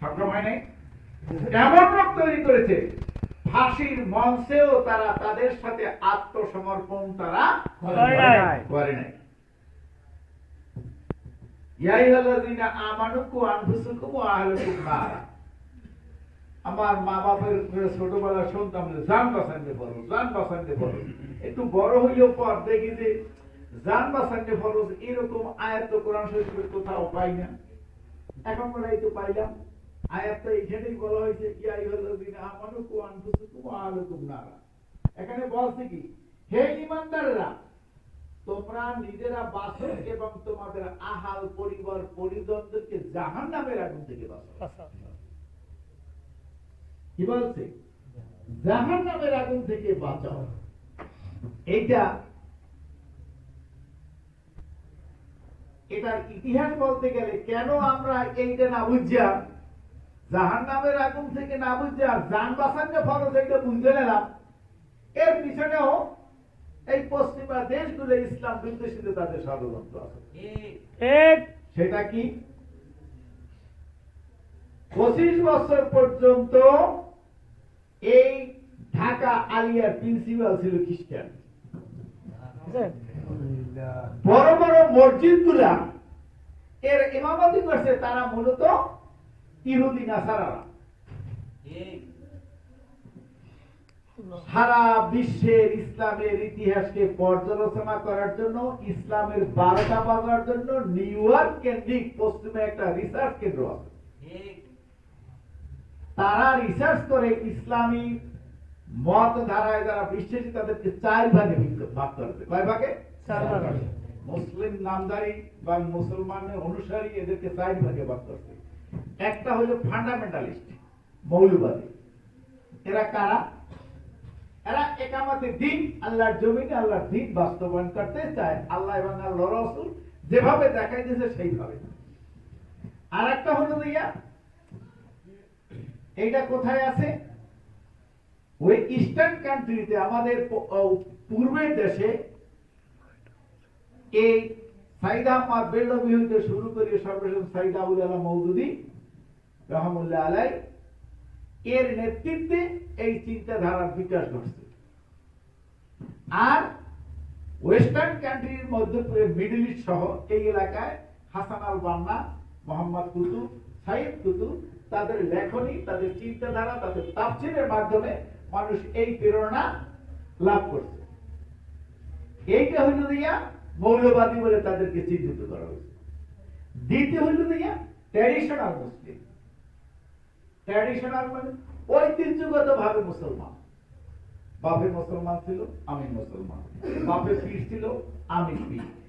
সক্ষম হয় নাই এমন রূপ তৈরি করেছে ফাঁসির মঞ্চেও তারা তাদের সাথে আত্মসমর্পণ তারা করে নাই। আমার মা বাপের ছোটবেলা শুনতাম যে জান বাঁচানতে ফরজ জান বাঁচানতে ফরজ। একটু বড় হইলেও পর দেখি যে জান বাঁচানতে ফরজ এরকম আয়াত তো কোরআন শরীফে কোথাও পাই না। এখন তো পাইলাম। এখানেই বলা হয়েছে আমানু কু আনফুসাকুম ওয়া এখানে বলছে কি, হে তোমরা নিজেরা বাঁচো এবং তোমাদের আহাল পরিবার পরিজনদেরকে জাহান্নামের আগুন থেকে বাঁচো কি বলছে? জাহান নামের আগুন থেকে বাঁচাও। এইটা এটার ইতিহাস বলতে গেলে কেন আমরা এইটা না বুঝিয়া জাহান নামের আগুন থেকে না বুঝিয়া যান বাঁচানো ফরজ এটা বুঝতে নিলাম এর পিছনেও এই পশ্চিমা দেশগুলো ইসলাম বিদ্বেষীতে তাদের ষড়যন্ত্র আছে। ঠিক। সেটা কি? পঁচিশ বছর পর্যন্ত এই ঢাকা আলিয়ার প্রিন্সিপাল ছিল খ্রিস্টান। বড় বড় মসজিদগুলা এর ইমামতি করছে তারা মূলত ইহুদি নাসারারা সারা বিশ্বের ইসলামের ইতিহাসকে পর্যালোচনা করার জন্য ইসলামের বারোটা বাজার জন্য নিউ ইয়র্ক কেন্দ্রিক পশ্চিমে একটা রিসার্চ কেন্দ্র আছে। তারা রিসার্চ করে ইসলামী মত ধারায় যারা বিশ্বাসী তাদেরকে চার ভাগে ভাগ করবে কয় ভাগে? চার ভাগে। মুসলিম নামদারি বা মুসলমানের অনুসারী এদেরকে চার ভাগে ভাগ করছে একটা হলো ফান্ডামেন্টালিস্ট মৌলবাদী। এরা কারা? এরা একামাতে দিন আল্লাহর জমিনে আল্লাহর দিন বাস্তবায়ন করতে চায়। আল্লাহ এবং আল্লাহ রসুল যেভাবে দেখাই দিয়েছে সেইভাবে। আর একটা হলো দিয়া এইটা কোথায় আছে? ওই ইস্টার্ন কান্ট্রিতে আমাদের পূর্বের দেশে এই সাইদ আহমদ বেল্লবি হইতে শুরু করে সর্বশেষ সাইদ আবুল আলা মৌদুদি রহমুল্লাহ আলাই, এর নেতৃত্বে এই চিন্তাধারার বিকাশ ঘটছে। আর ওয়েস্টার্ন কান্ট্রির মধ্যে মিডল ইস্ট সহ এই এলাকায় হাসান আল বান্না, মোহাম্মদ কুতুব সাইদ কুতুব, তাদের লেখনী, তাদের চিন্তাধারা, তাদের তাফসিরের মাধ্যমে মানুষ এই প্রেরণা লাভ করছে। এইটা হইল দিয়া মৌলবাদী বলে তাদেরকে চিহ্নিত করা হয়েছে। দ্বিতীয় হইল দিয়া ট্র্যাডিশনাল মুসলিম। ট্র্যাডিশনাল মানে ঐতিহ্যগত ভাবে মুসলমান। বাপে মুসলমান ছিল, আমি মুসলমান। বাপে পীর ছিল, আমি পীর।